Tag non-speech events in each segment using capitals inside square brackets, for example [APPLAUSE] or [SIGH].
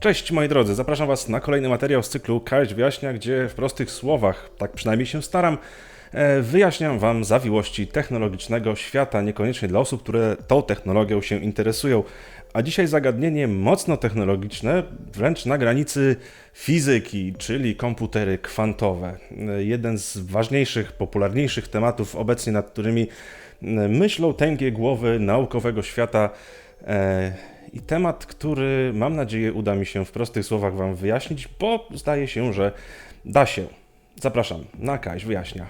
Cześć moi drodzy, zapraszam Was na kolejny materiał z cyklu Kaś wyjaśnia, gdzie w prostych słowach, tak przynajmniej się staram, e, wyjaśniam Wam zawiłości technologicznego świata, niekoniecznie dla osób, które tą technologią się interesują. A dzisiaj zagadnienie mocno technologiczne, wręcz na granicy fizyki, czyli komputery kwantowe. E, Jeden z ważniejszych, popularniejszych tematów obecnie, nad którymi e, myślą tęgie głowy naukowego świata. I temat, który mam nadzieję uda mi się w prostych słowach Wam wyjaśnić, bo zdaje się, że da się. Zapraszam na Kaś wyjaśnia.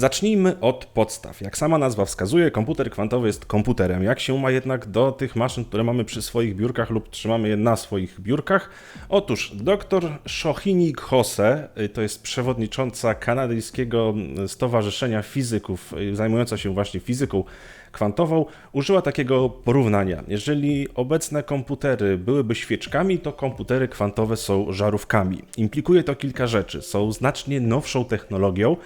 Zacznijmy od podstaw. Jak sama nazwa wskazuje, komputer kwantowy jest komputerem. Jak się ma jednak do tych maszyn, które mamy przy swoich biurkach lub trzymamy je na swoich biurkach? Otóż dr Shohini Hose, y, to jest przewodnicząca kanadyjskiego Stowarzyszenia Fizyków y, zajmująca się właśnie fizyką kwantową, użyła takiego porównania. Jeżeli obecne komputery byłyby świeczkami, to komputery kwantowe są żarówkami. Implikuje to kilka rzeczy. Są znacznie nowszą technologią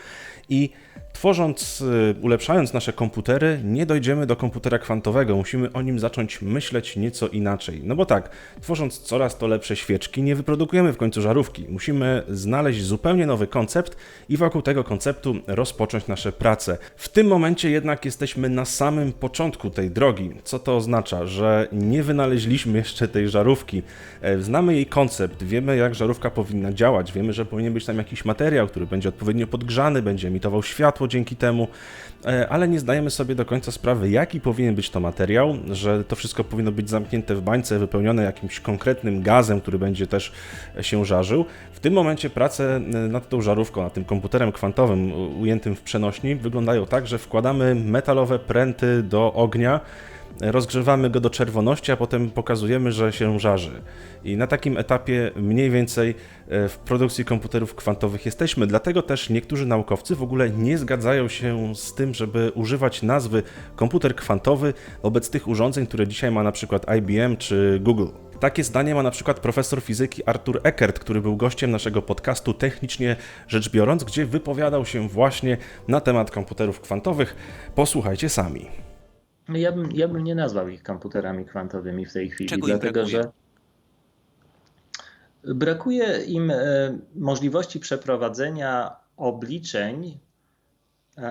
i tworząc, y, ulepszając nasze komputery, nie dojdziemy do komputera kwantowego. Musimy o nim zacząć myśleć nieco inaczej. No bo tak, tworząc coraz to lepsze świeczki, nie wyprodukujemy w końcu żarówki. Musimy znaleźć zupełnie nowy koncept i wokół tego konceptu rozpocząć nasze prace. W tym momencie jednak jesteśmy na samym początku tej drogi. Co to oznacza? Że nie wynaleźliśmy jeszcze tej żarówki. E, Znamy jej koncept, wiemy jak żarówka powinna działać, wiemy, że powinien być tam jakiś materiał, który będzie odpowiednio podgrzany, będzie emitował światło dzięki temu, e, ale nie zdajemy sobie do końca sprawy, jaki powinien być to materiał, że to wszystko powinno być zamknięte w bańce, wypełnione jakimś konkretnym gazem, który będzie też się żarzył. W tym momencie prace e, nad tą żarówką, nad tym komputerem kwantowym ujętym w przenośni wyglądają tak, że wkładamy metalowe pręty do ognia, rozgrzewamy go do czerwoności, a potem pokazujemy, że się żarzy. I na takim etapie mniej więcej e, w produkcji komputerów kwantowych jesteśmy. Dlatego też niektórzy naukowcy w ogóle nie zgadzają się z tym, żeby używać nazwy komputer kwantowy wobec tych urządzeń, które dzisiaj ma na przykład IBM czy Google. Takie zdanie ma na przykład profesor fizyki Arthur Eckert, który był gościem naszego podcastu Technicznie Rzecz Biorąc, gdzie wypowiadał się właśnie na temat komputerów kwantowych. Posłuchajcie sami. Ja bym, ja bym nie nazwał ich komputerami kwantowymi w tej chwili, Czego dlatego że brakuje im e, możliwości przeprowadzenia obliczeń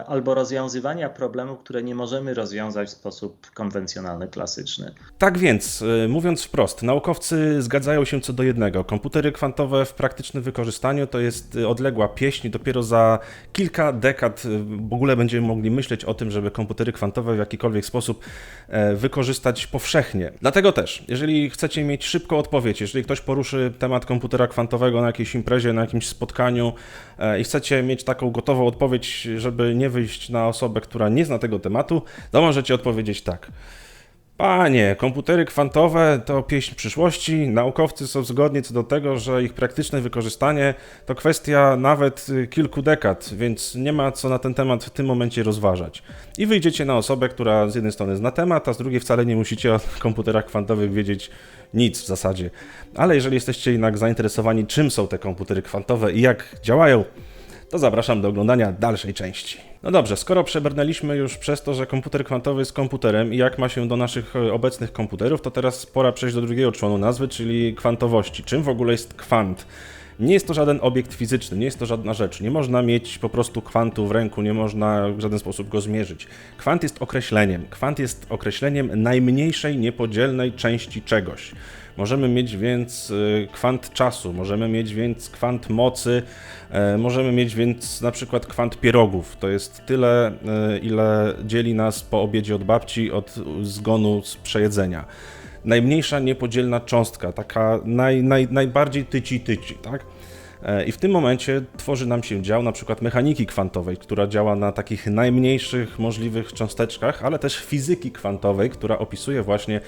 albo rozwiązywania problemów, które nie możemy rozwiązać w sposób konwencjonalny, klasyczny. Tak więc, y, mówiąc wprost, naukowcy zgadzają się co do jednego. Komputery kwantowe w praktycznym wykorzystaniu to jest y, odległa pieśń. Dopiero za kilka dekad w ogóle będziemy mogli myśleć o tym, żeby komputery kwantowe w jakikolwiek sposób e, wykorzystać powszechnie. Dlatego też, jeżeli chcecie mieć szybką odpowiedź, jeżeli ktoś poruszy temat komputera kwantowego na jakiejś imprezie, na jakimś spotkaniu e, i chcecie mieć taką gotową odpowiedź, żeby nie wyjść na osobę, która nie zna tego tematu, to możecie odpowiedzieć tak. Panie, komputery kwantowe to pieśń przyszłości. Naukowcy są zgodni co do tego, że ich praktyczne wykorzystanie to kwestia nawet y, kilku dekad, więc nie ma co na ten temat w tym momencie rozważać. I wyjdziecie na osobę, która z jednej strony zna temat, a z drugiej wcale nie musicie o komputerach kwantowych wiedzieć nic w zasadzie. Ale jeżeli jesteście jednak zainteresowani, czym są te komputery kwantowe i jak działają, to zapraszam do oglądania dalszej części. No dobrze, skoro przebrnęliśmy już przez to, że komputer kwantowy jest komputerem i jak ma się do naszych e, obecnych komputerów, to teraz pora przejść do drugiego członu nazwy, czyli kwantowości. Czym w ogóle jest kwant? Nie jest to żaden obiekt fizyczny, nie jest to żadna rzecz. Nie można mieć po prostu kwantu w ręku, nie można w żaden sposób go zmierzyć. Kwant jest określeniem. Kwant jest określeniem najmniejszej niepodzielnej części czegoś. Możemy mieć więc y, kwant czasu, możemy mieć więc kwant mocy, e, możemy mieć więc na przykład kwant pierogów. To jest tyle, e, ile dzieli nas po obiedzie od babci od zgonu z przejedzenia. Najmniejsza niepodzielna cząstka, taka naj, naj, najbardziej tyci-tyci, tak? E, I w tym momencie tworzy nam się dział na przykład mechaniki kwantowej, która działa na takich najmniejszych możliwych cząsteczkach, ale też fizyki kwantowej, która opisuje właśnie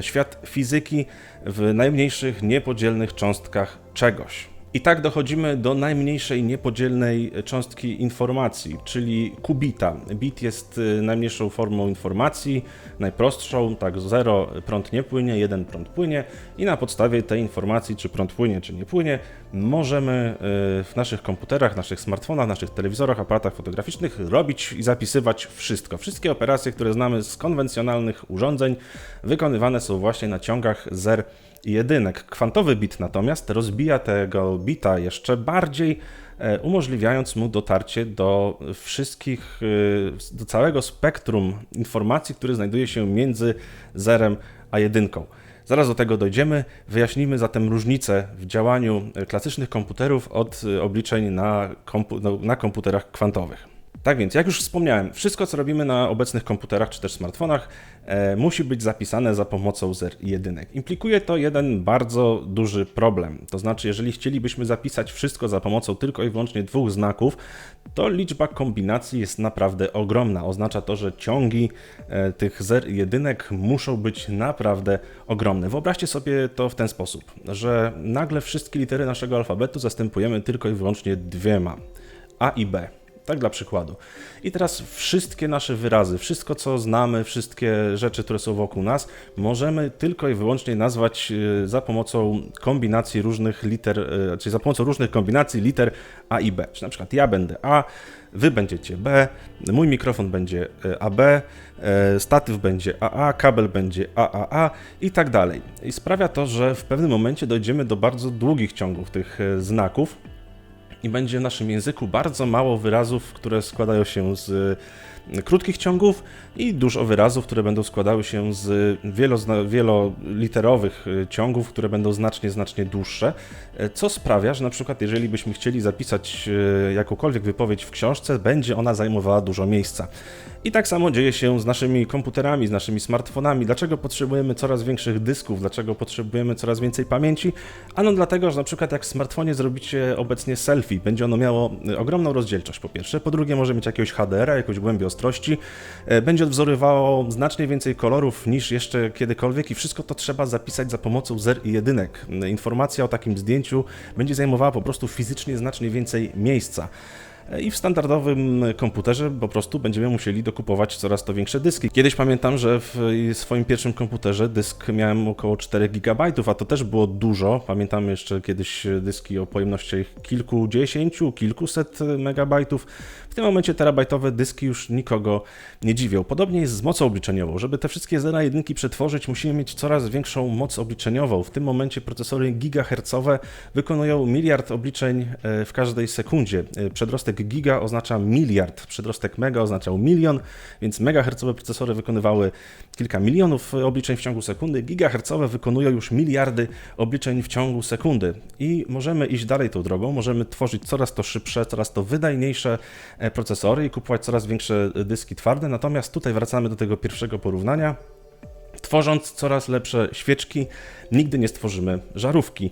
świat fizyki w najmniejszych niepodzielnych cząstkach czegoś. I tak dochodzimy do najmniejszej niepodzielnej cząstki informacji, czyli kubita. Bit jest y, najmniejszą formą informacji, najprostszą, tak 0 prąd nie płynie, 1 prąd płynie i na podstawie tej informacji, czy prąd płynie, czy nie płynie, możemy y, w naszych komputerach, naszych smartfonach, naszych telewizorach, aparatach fotograficznych robić i zapisywać wszystko. Wszystkie operacje, które znamy z konwencjonalnych urządzeń, wykonywane są właśnie na ciągach zer jedynek. Kwantowy bit natomiast rozbija tego bita jeszcze bardziej, e, umożliwiając mu dotarcie do wszystkich, e, do całego spektrum informacji, które znajduje się między zerem a jedynką. Zaraz do tego dojdziemy. Wyjaśnimy zatem różnicę w działaniu klasycznych komputerów od obliczeń na, kompu na komputerach kwantowych. Tak więc, jak już wspomniałem, wszystko co robimy na obecnych komputerach czy też smartfonach e, musi być zapisane za pomocą zer jedynek. Implikuje to jeden bardzo duży problem. To znaczy, jeżeli chcielibyśmy zapisać wszystko za pomocą tylko i wyłącznie dwóch znaków, to liczba kombinacji jest naprawdę ogromna. Oznacza to, że ciągi e, tych zer jedynek muszą być naprawdę ogromne. Wyobraźcie sobie to w ten sposób, że nagle wszystkie litery naszego alfabetu zastępujemy tylko i wyłącznie dwiema. A i B. Tak dla przykładu. I teraz wszystkie nasze wyrazy, wszystko co znamy, wszystkie rzeczy, które są wokół nas, możemy tylko i wyłącznie nazwać e, za pomocą kombinacji różnych liter, e, czyli za pomocą różnych kombinacji liter A i B. Czyli na przykład ja będę A, wy będziecie B, mój mikrofon będzie e, AB, statyw będzie AA, kabel będzie AAA i tak dalej. I sprawia to, że w pewnym momencie dojdziemy do bardzo długich ciągów tych znaków, i będzie w naszym języku bardzo mało wyrazów, które składają się z krótkich ciągów i dużo wyrazów, które będą składały się z wieloliterowych y, ciągów, które będą znacznie, znacznie dłuższe, e, co sprawia, że na przykład jeżeli byśmy chcieli zapisać y, jakąkolwiek wypowiedź w książce, będzie ona zajmowała dużo miejsca. I tak samo dzieje się z naszymi komputerami, z naszymi smartfonami. Dlaczego potrzebujemy coraz większych dysków? Dlaczego potrzebujemy coraz więcej pamięci? Ano dlatego, że na przykład jak w smartfonie zrobicie obecnie selfie, będzie ono miało y, ogromną rozdzielczość po pierwsze, po drugie może mieć jakiegoś HDR-a, jakąś głębię e, będzie odwzorywało znacznie więcej kolorów niż jeszcze kiedykolwiek i wszystko to trzeba zapisać za pomocą zer i jedynek. Informacja o takim zdjęciu będzie zajmowała po prostu fizycznie znacznie więcej miejsca i w standardowym komputerze po prostu będziemy musieli dokupować coraz to większe dyski. Kiedyś pamiętam, że w swoim pierwszym komputerze dysk miałem około 4 GB, a to też było dużo. Pamiętam jeszcze kiedyś dyski o pojemności kilkudziesięciu, kilkuset megabajtów. W tym momencie terabajtowe dyski już nikogo nie dziwią. Podobnie jest z mocą obliczeniową. Żeby te wszystkie zera jedynki przetworzyć, musimy mieć coraz większą moc obliczeniową. W tym momencie procesory gigahercowe wykonują miliard obliczeń e, w każdej sekundzie. E, przedrostek giga oznacza miliard, przedrostek mega oznaczał milion, więc megahercowe procesory wykonywały kilka milionów obliczeń w ciągu sekundy. Gigahercowe wykonują już miliardy obliczeń w ciągu sekundy. I możemy iść dalej tą drogą, możemy tworzyć coraz to szybsze, coraz to wydajniejsze E, procesory i kupować coraz większe dyski twarde. Natomiast tutaj wracamy do tego pierwszego porównania. Tworząc coraz lepsze świeczki, nigdy nie stworzymy żarówki.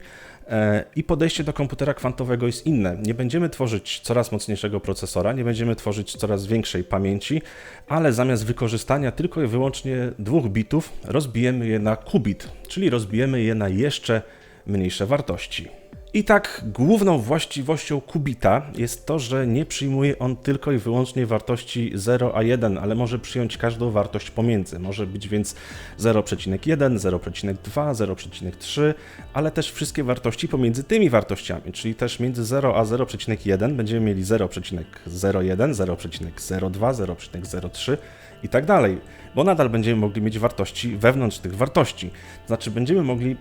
E, I podejście do komputera kwantowego jest inne. Nie będziemy tworzyć coraz mocniejszego procesora, nie będziemy tworzyć coraz większej pamięci, ale zamiast wykorzystania tylko i wyłącznie dwóch bitów, rozbijemy je na qubit, czyli rozbijemy je na jeszcze mniejsze wartości. I tak główną właściwością kubita jest to, że nie przyjmuje on tylko i wyłącznie wartości 0 a 1, ale może przyjąć każdą wartość pomiędzy. Może być więc 0,1, 0,2, 0,3, ale też wszystkie wartości pomiędzy tymi wartościami, czyli też między 0 a 0,1 będziemy mieli 0,01, 0,02, 0,03 i tak dalej, bo nadal będziemy mogli mieć wartości wewnątrz tych wartości. Znaczy, będziemy mogli e,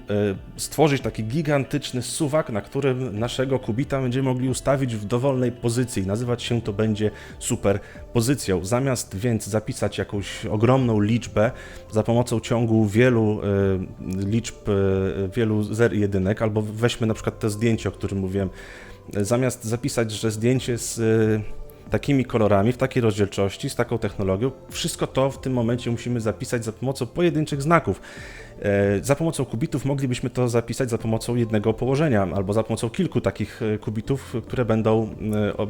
stworzyć taki gigantyczny suwak, na którym naszego kubita będziemy mogli ustawić w dowolnej pozycji. Nazywać się to będzie superpozycją. Zamiast więc zapisać jakąś ogromną liczbę za pomocą ciągu wielu e, liczb, e, wielu zer i jedynek, albo weźmy na przykład to zdjęcie, o którym mówiłem, zamiast zapisać, że zdjęcie z takimi kolorami, w takiej rozdzielczości, z taką technologią. Wszystko to w tym momencie musimy zapisać za pomocą pojedynczych znaków. E, za pomocą kubitów moglibyśmy to zapisać za pomocą jednego położenia, albo za pomocą kilku takich e, kubitów, które będą e,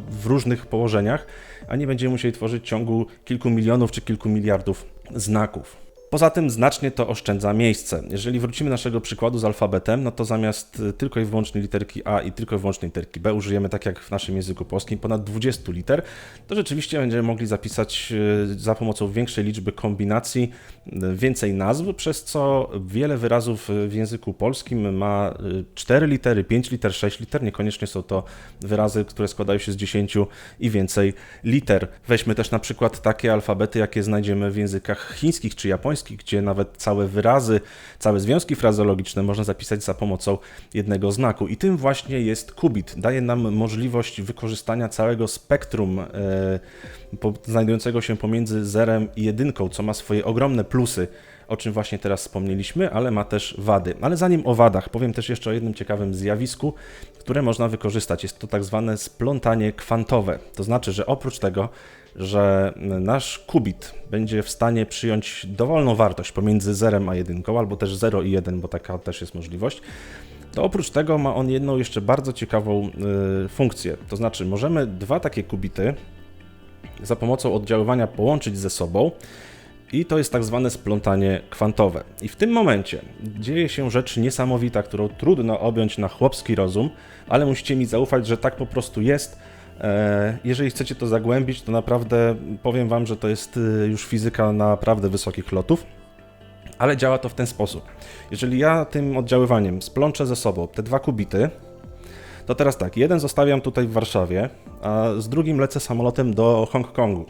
w różnych położeniach, a nie będziemy musieli tworzyć ciągu kilku milionów czy kilku miliardów znaków. Poza tym znacznie to oszczędza miejsce. Jeżeli wrócimy naszego przykładu z alfabetem, no to zamiast tylko i wyłącznie literki A i tylko i wyłącznie literki B użyjemy, tak jak w naszym języku polskim, ponad 20 liter, to rzeczywiście będziemy mogli zapisać y, za pomocą większej liczby kombinacji y, więcej nazw, przez co wiele wyrazów w języku polskim ma 4 litery, 5 liter, 6 liter, niekoniecznie są to wyrazy, które składają się z 10 i więcej liter. Weźmy też na przykład takie alfabety, jakie znajdziemy w językach chińskich czy japońskich, gdzie nawet całe wyrazy, całe związki frazeologiczne można zapisać za pomocą jednego znaku. I tym właśnie jest Qubit. Daje nam możliwość wykorzystania całego spektrum e, znajdującego się pomiędzy zerem i jedynką, co ma swoje ogromne plusy o czym właśnie teraz wspomnieliśmy, ale ma też wady. Ale zanim o wadach, powiem też jeszcze o jednym ciekawym zjawisku, które można wykorzystać. Jest to tak zwane splątanie kwantowe. To znaczy, że oprócz tego, że nasz kubit będzie w stanie przyjąć dowolną wartość pomiędzy 0 a 1, albo też 0 i 1, bo taka też jest możliwość, to oprócz tego ma on jedną jeszcze bardzo ciekawą y, funkcję. To znaczy, możemy dwa takie kubity za pomocą oddziaływania połączyć ze sobą. I to jest tak zwane splątanie kwantowe. I w tym momencie dzieje się rzecz niesamowita, którą trudno objąć na chłopski rozum, ale musicie mi zaufać, że tak po prostu jest jeżeli chcecie to zagłębić, to naprawdę powiem Wam, że to jest y, już fizyka naprawdę wysokich lotów, ale działa to w ten sposób. Jeżeli ja tym oddziaływaniem splączę ze sobą te dwa kubity, to teraz tak, jeden zostawiam tutaj w Warszawie, a z drugim lecę samolotem do Hongkongu.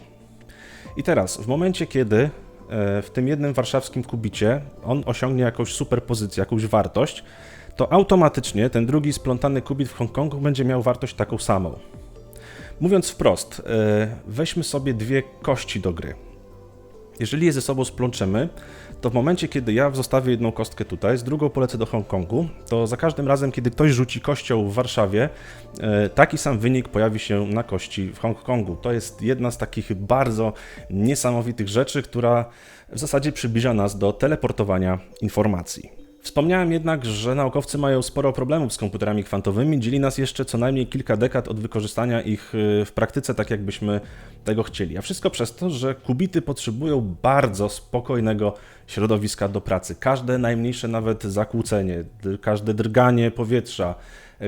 I teraz, w momencie kiedy e, w tym jednym warszawskim kubicie on osiągnie jakąś superpozycję, jakąś wartość, to automatycznie ten drugi splątany kubit w Hongkongu będzie miał wartość taką samą. Mówiąc wprost, e, weźmy sobie dwie kości do gry. Jeżeli je ze sobą splączemy, to w momencie, kiedy ja zostawię jedną kostkę tutaj, z drugą polecę do Hongkongu, to za każdym razem, kiedy ktoś rzuci kością w Warszawie, e, taki sam wynik pojawi się na kości w Hongkongu. To jest jedna z takich bardzo niesamowitych rzeczy, która w zasadzie przybliża nas do teleportowania informacji. Wspomniałem jednak, że naukowcy mają sporo problemów z komputerami kwantowymi, dzieli nas jeszcze co najmniej kilka dekad od wykorzystania ich y, w praktyce tak, jakbyśmy tego chcieli. A wszystko przez to, że kubity potrzebują bardzo spokojnego środowiska do pracy. Każde najmniejsze nawet zakłócenie, każde drganie powietrza,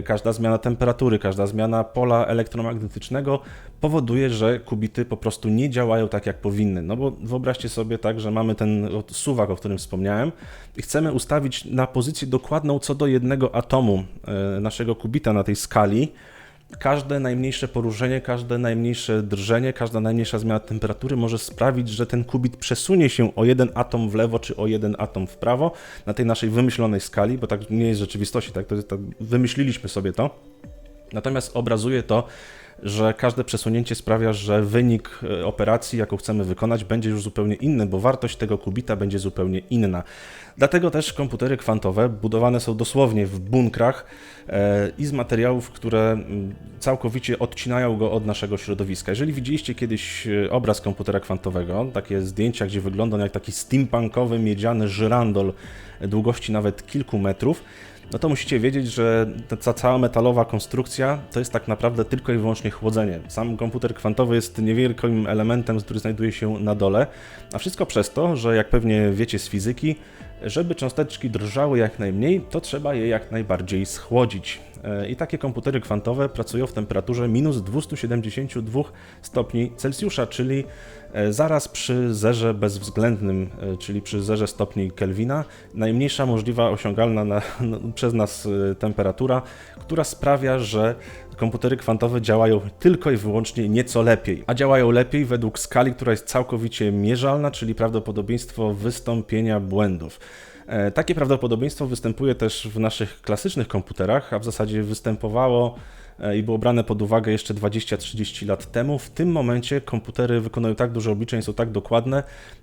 każda zmiana temperatury, każda zmiana pola elektromagnetycznego powoduje, że kubity po prostu nie działają tak, jak powinny. No bo wyobraźcie sobie tak, że mamy ten suwak, o którym wspomniałem, i chcemy ustawić na pozycję dokładną co do jednego atomu e, naszego kubita na tej skali każde najmniejsze poruszenie, każde najmniejsze drżenie, każda najmniejsza zmiana temperatury może sprawić, że ten kubit przesunie się o jeden atom w lewo czy o jeden atom w prawo na tej naszej wymyślonej skali, bo tak nie jest w rzeczywistości, tak, to, to wymyśliliśmy sobie to. Natomiast obrazuje to że każde przesunięcie sprawia, że wynik e, operacji, jaką chcemy wykonać, będzie już zupełnie inny, bo wartość tego kubita będzie zupełnie inna. Dlatego też komputery kwantowe budowane są dosłownie w bunkrach e, i z materiałów, które całkowicie odcinają go od naszego środowiska. Jeżeli widzieliście kiedyś e, obraz komputera kwantowego, takie zdjęcia, gdzie wygląda on jak taki steampunkowy miedziany żyrandol długości nawet kilku metrów, no to musicie wiedzieć, że ta cała metalowa konstrukcja to jest tak naprawdę tylko i wyłącznie chłodzenie. Sam komputer kwantowy jest niewielkim elementem, który znajduje się na dole, a wszystko przez to, że jak pewnie wiecie z fizyki, żeby cząsteczki drżały jak najmniej, to trzeba je jak najbardziej schłodzić. E, I takie komputery kwantowe pracują w temperaturze minus 272 stopni Celsjusza, czyli e, zaraz przy zerze bezwzględnym, e, czyli przy zerze stopni Kelvina, najmniejsza możliwa osiągalna na, no, przez nas temperatura, która sprawia, że komputery kwantowe działają tylko i wyłącznie nieco lepiej, a działają lepiej według skali, która jest całkowicie mierzalna, czyli prawdopodobieństwo wystąpienia błędów. E, takie prawdopodobieństwo występuje też w naszych klasycznych komputerach, a w zasadzie występowało i było brane pod uwagę jeszcze 20-30 lat temu. W tym momencie komputery wykonują tak dużo obliczeń, są tak dokładne,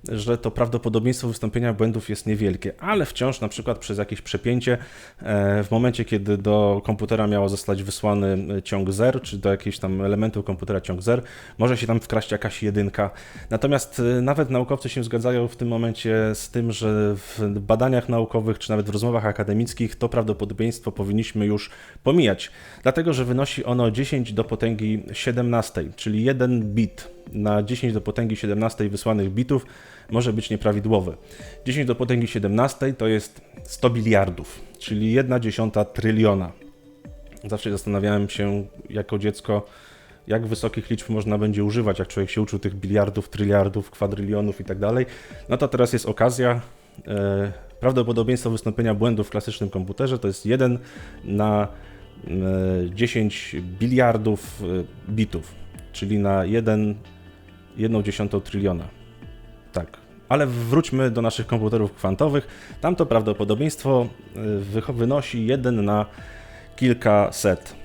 że to prawdopodobieństwo wystąpienia błędów jest niewielkie, ale wciąż na przykład przez jakieś przepięcie e, w momencie, kiedy do komputera miało zostać wysłany e, ciąg zer, czy do jakiegoś tam elementu komputera ciąg zer, może się tam wkraść jakaś jedynka. Natomiast nawet naukowcy się zgadzają w tym momencie z tym, że w badaniach naukowych, czy nawet w rozmowach akademickich to prawdopodobieństwo powinniśmy już pomijać, dlatego że wy wynosi ono 10 do potęgi 17, czyli 1 bit na 10 do potęgi 17 wysłanych bitów może być nieprawidłowy. 10 do potęgi 17 to jest 100 biliardów, czyli 1 dziesiąta tryliona. Zawsze zastanawiałem się jako dziecko, jak wysokich liczb można będzie używać, jak człowiek się uczył tych biliardów, tryliardów, kwadrylionów i tak dalej. No to teraz jest okazja. E, prawdopodobieństwo wystąpienia błędu w klasycznym komputerze to jest 1 na 10 biliardów e, bitów, czyli na 1 1 dziesiątą tryliona. Tak. Ale wróćmy do naszych komputerów kwantowych. Tam to prawdopodobieństwo e, wy- wynosi 1 na kilkaset,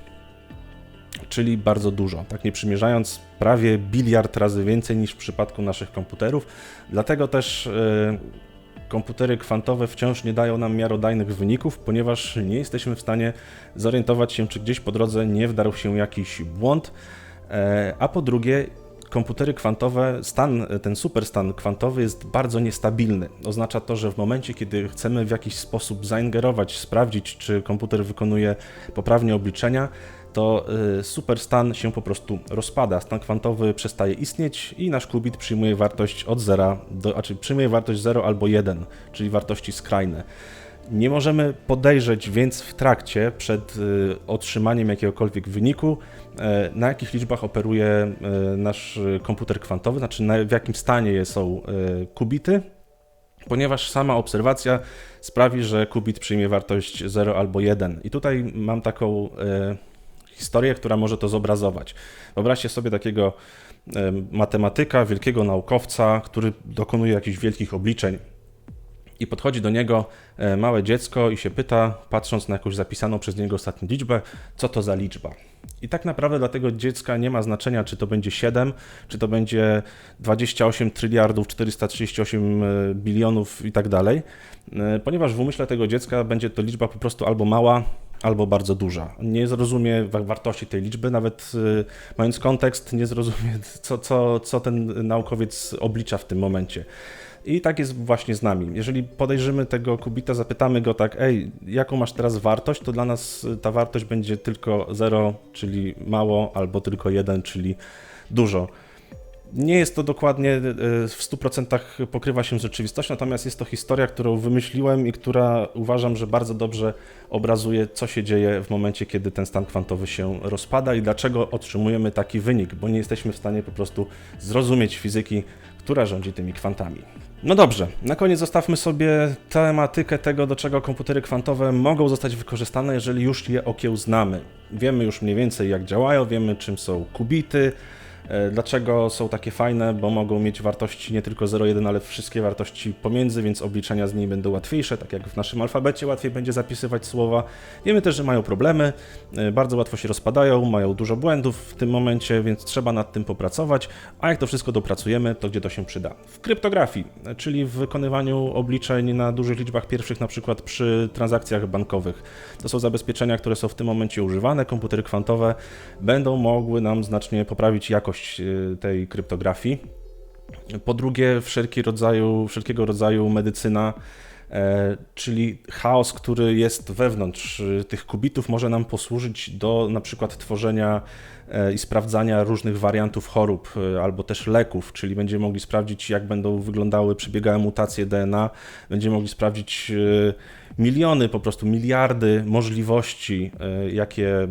czyli bardzo dużo. Tak nie przymierzając, prawie biliard razy więcej niż w przypadku naszych komputerów. Dlatego też e, komputery kwantowe wciąż nie dają nam miarodajnych wyników, ponieważ nie jesteśmy w stanie zorientować się, czy gdzieś po drodze nie wdarł się jakiś błąd. E, A po drugie, komputery kwantowe, stan, ten superstan kwantowy jest bardzo niestabilny. Oznacza to, że w momencie, kiedy chcemy w jakiś sposób zaingerować, sprawdzić, czy komputer wykonuje poprawnie obliczenia, to y, superstan się po prostu rozpada. Stan kwantowy przestaje istnieć i nasz qubit przyjmuje wartość od 0 do, znaczy przyjmuje wartość 0 albo 1, czyli wartości skrajne. Nie możemy podejrzeć więc w trakcie, przed y, otrzymaniem jakiegokolwiek wyniku, e, na jakich liczbach operuje nasz y, komputer kwantowy, znaczy na, w jakim stanie są kubity, ponieważ sama obserwacja sprawi, że kubit przyjmie wartość 0 albo 1. I tutaj mam taką historię, która może to zobrazować. Wyobraźcie sobie takiego matematyka, wielkiego naukowca, który dokonuje jakichś wielkich obliczeń. I podchodzi do niego e, małe dziecko i się pyta, patrząc na jakąś zapisaną przez niego ostatnią liczbę, co to za liczba. I tak naprawdę dla tego dziecka nie ma znaczenia, czy to będzie 7, czy to będzie 28 tryliardów, 438 e, bilionów i tak dalej, e, ponieważ w umyśle tego dziecka będzie to liczba po prostu albo mała, albo bardzo duża. Nie zrozumie wa- wartości tej liczby, nawet y, mając kontekst, nie zrozumie, [LAUGHS] co, co, co ten naukowiec oblicza w tym momencie. I tak jest właśnie z nami. Jeżeli podejrzymy tego kubita, zapytamy go tak, ej, jaką masz teraz wartość, to dla nas y, ta wartość będzie tylko 0, czyli mało, albo tylko 1, czyli dużo. Nie jest to dokładnie y, w 100% pokrywa się z rzeczywistością, natomiast jest to historia, którą wymyśliłem i która uważam, że bardzo dobrze obrazuje, co się dzieje w momencie, kiedy ten stan kwantowy się rozpada i dlaczego otrzymujemy taki wynik, bo nie jesteśmy w stanie po prostu zrozumieć fizyki, która rządzi tymi kwantami. No dobrze, na koniec zostawmy sobie tematykę tego, do czego komputery kwantowe mogą zostać wykorzystane, jeżeli już je okiełznamy. Wiemy już mniej więcej, jak działają, wiemy, czym są kubity, E, Dlaczego są takie fajne? Bo mogą mieć wartości nie tylko 0,1, ale wszystkie wartości pomiędzy, więc obliczenia z nimi będą łatwiejsze, tak jak w naszym alfabecie łatwiej będzie zapisywać słowa. Wiemy też, że mają problemy, e, bardzo łatwo się rozpadają, mają dużo błędów w tym momencie, więc trzeba nad tym popracować. A jak to wszystko dopracujemy, to gdzie to się przyda? W kryptografii, e, czyli w wykonywaniu obliczeń na dużych liczbach pierwszych, na przykład przy transakcjach bankowych. To są zabezpieczenia, które są w tym momencie używane. Komputery kwantowe będą mogły nam znacznie poprawić jakość e, tej kryptografii. Po drugie, wszelki rodzaju, wszelkiego rodzaju medycyna, e, czyli chaos, który jest wewnątrz e, tych kubitów, może nam posłużyć do na przykład tworzenia e, i sprawdzania różnych wariantów chorób e, albo też leków, czyli będziemy mogli sprawdzić, jak będą wyglądały, przebiegały mutacje DNA, będziemy mogli sprawdzić miliony, po prostu miliardy możliwości, jakie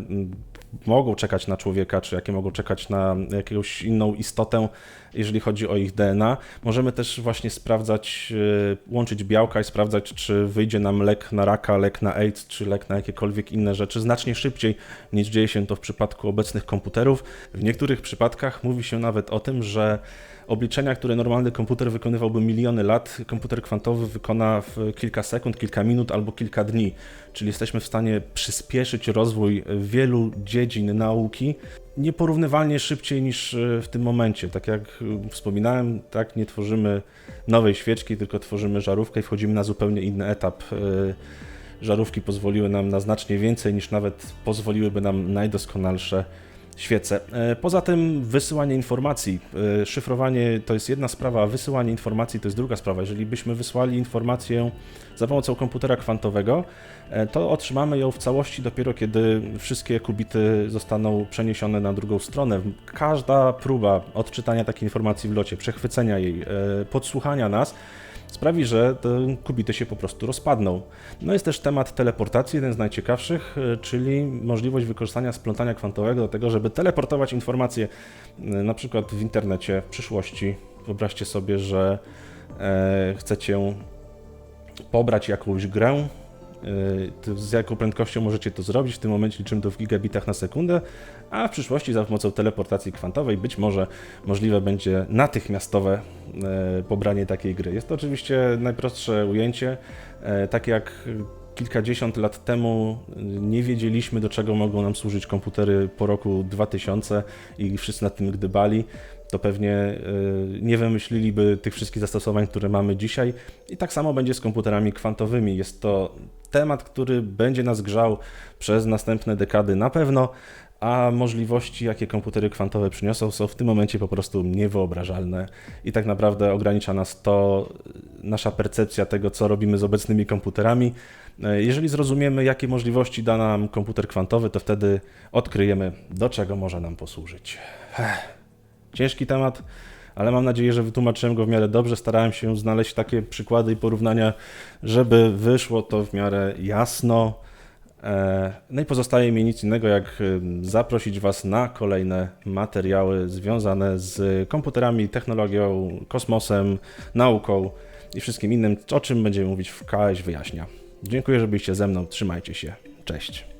mogą czekać na człowieka, czy jakie mogą czekać na jakąś inną istotę, jeżeli chodzi o ich DNA. Możemy też właśnie sprawdzać, e, łączyć białka i sprawdzać, czy wyjdzie nam lek na raka, lek na AIDS, czy lek na jakiekolwiek inne rzeczy znacznie szybciej niż dzieje się to w przypadku obecnych komputerów. W niektórych przypadkach mówi się nawet o tym, że obliczenia, które normalny komputer wykonywałby miliony lat, komputer kwantowy wykona w kilka sekund, kilka minut albo kilka dni. Czyli jesteśmy w stanie przyspieszyć rozwój wielu dziedzin nauki nieporównywalnie szybciej niż e, w tym momencie. Tak jak e, wspominałem, tak nie tworzymy nowej świeczki, tylko tworzymy żarówkę i wchodzimy na zupełnie inny etap. E, Żarówki pozwoliły nam na znacznie więcej niż nawet pozwoliłyby nam najdoskonalsze świecę. E, Poza tym wysyłanie informacji, e, szyfrowanie to jest jedna sprawa, a wysyłanie informacji to jest druga sprawa. Jeżeli byśmy wysłali informację za pomocą komputera kwantowego, e, to otrzymamy ją w całości dopiero kiedy wszystkie kubity zostaną przeniesione na drugą stronę. Każda próba odczytania takiej informacji w locie, przechwycenia jej, e, podsłuchania nas sprawi, że te kubity się po prostu rozpadną. No jest też temat teleportacji, jeden z najciekawszych, e, czyli możliwość wykorzystania splątania kwantowego do tego, żeby teleportować informacje e, na przykład w internecie w przyszłości. Wyobraźcie sobie, że e, chcecie pobrać jakąś grę, z jaką prędkością możecie to zrobić. W tym momencie liczymy to w gigabitach na sekundę, a w przyszłości za pomocą teleportacji kwantowej być może możliwe będzie natychmiastowe e, pobranie takiej gry. Jest to oczywiście najprostsze ujęcie, e, tak jak kilkadziesiąt lat temu nie wiedzieliśmy, do czego mogą nam służyć komputery po roku 2000 i wszyscy nad tym gdybali, to pewnie e, nie wymyśliliby tych wszystkich zastosowań, które mamy dzisiaj. I tak samo będzie z komputerami kwantowymi. Jest to temat, który będzie nas grzał przez następne dekady na pewno, a możliwości, jakie komputery kwantowe przyniosą, są w tym momencie po prostu niewyobrażalne. I tak naprawdę ogranicza nas to nasza percepcja tego, co robimy z obecnymi komputerami. E, Jeżeli zrozumiemy, jakie możliwości da nam komputer kwantowy, to wtedy odkryjemy, do czego może nam posłużyć. Ciężki temat, ale mam nadzieję, że wytłumaczyłem go w miarę dobrze. Starałem się znaleźć takie przykłady i porównania, żeby wyszło to w miarę jasno. E, No i pozostaje mi nic innego, jak zaprosić Was na kolejne materiały związane z komputerami, technologią, kosmosem, nauką i wszystkim innym, o czym będziemy mówić w KS Wyjaśnia. Dziękuję, że byliście ze mną. Trzymajcie się. Cześć.